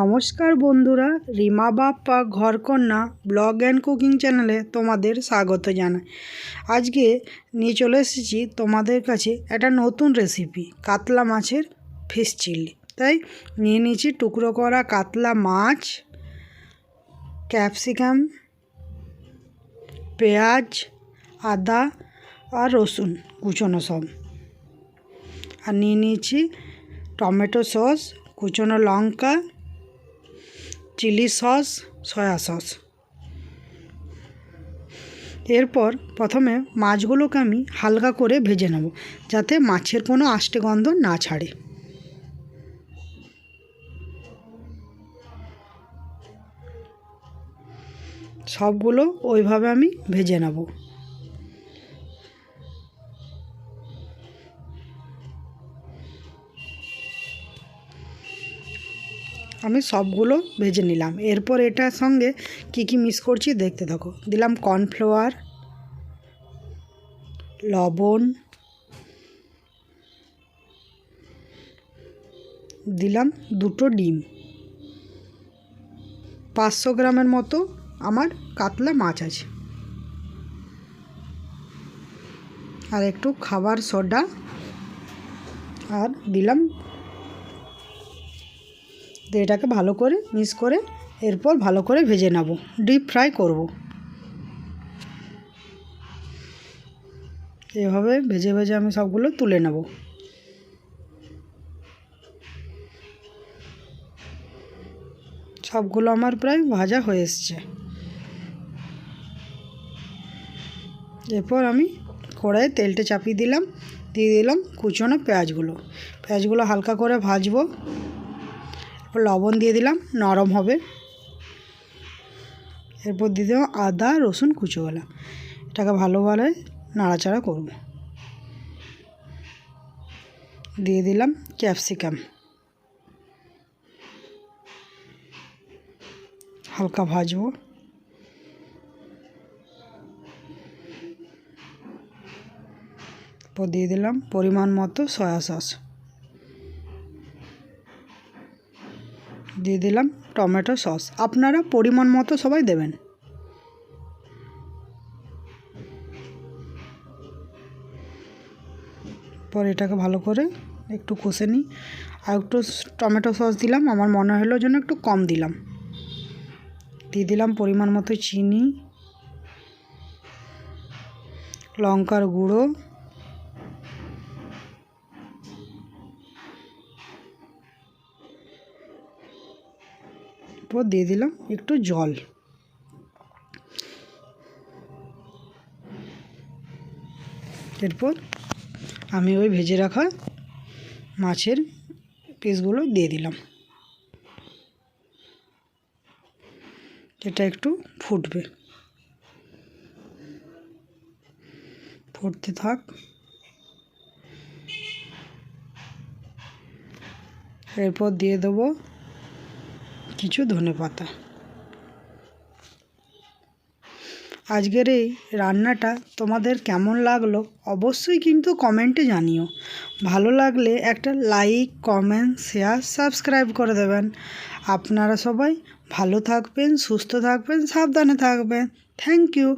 নমস্কার বন্ধুরা, Rima Bappa, ঘরকন্যা, blog and cooking চ্যানেলে তোমাদের স্বাগত জানাই। আজকে নিয়ে চলে এসেছি তোমাদের কাছে একটা নতুন রেসিপি কাতলা মাছের ফিশ চিলি তাই নিয়ে নিয়েছি টুকরো করা কাতলা মাছ ক্যাপসিকাম পেঁয়াজ, আদা আর রসুন কুচোনো সব। আর নিয়ে নিয়েছি টমেটো সস, কুচোনো লঙ্কা চিলি সস, সয়া সস। এরপর প্রথমে মাছগুলোকে আমি হালকা করে ভেজে নেব, যাতে মাছের কোনো আষ্টে গন্ধ না ছাড়ে। সবগুলো ওইভাবে আমি ভেজে নেব। আমি সবগুলো ভেজে নিলাম। এরপর এটার সঙ্গে কি কি মিক্স করছি দেখতে থাকো। দিলাম কর্নফ্লাওয়ার লবণ, দিলাম দুটো ডিম। পাঁচশো গ্রামের মতো আমার কাতলা মাছ আছে। আর একটু খাবার সোডা আর দিলাম দিয়ে এটাকে ভালো করে মিক্স করে এরপর ভালো করে ভেজে নেব। ডিপ ফ্রাই করব। এভাবে ভেজে ভেজে আমি সবগুলো তুলে নেব। সবগুলো আমার প্রায় ভাজা হয়ে এসছে। এরপর আমি কড়াইয়ে তেলটা চাপিয়ে দিলাম, দিয়ে দিলাম কুচনো পেঁয়াজগুলো। পেঁয়াজগুলো হালকা করে ভাজবো। লবণ দিয়ে দিলাম, নরম হবে। এরপর দিয়ে দেবো আদা, রসুন কুচোগুলো এটাকে ভালোভাবে নাড়াচাড়া করব। দিয়ে দিলাম ক্যাপসিকাম। হালকা ভাজবো। দিয়ে দিলাম পরিমাণ মতো সয়া সস। দিয়ে দিলাম টমেটো সস। আপনারা পরিমাণ মতো সবাই দেবেন। পর এটাকে ভালো করে একটু কষে নিই। আর একটু টমেটো সস দিলাম, আমার মনে হলো জন্য একটু কম দিলাম। দিয়ে দিলাম পরিমাণ মতো চিনি, লঙ্কার গুঁড়ো। এরপর দিয়ে দিলাম একটু জল। এরপর আমি ওই ভেজে রাখা মাছের পিসগুলো দিয়ে দিলাম। এটা একটু ফুটবে। ফুটতে থাক। এরপর দিয়ে দেবো কিছু ধনে পাতা আজকের এই রান্নাটা তোমাদের কেমন লাগল অবশ্যই কিন্তু কমেন্টে জানিও। ভালো লাগলে একটা লাইক, কমেন্ট, শেয়ার, সাবস্ক্রাইব করে দেবেন। আপনারা সবাই ভালো থাকবেন, সুস্থ থাকবেন, সাবধানে থাকবেন। Thank you.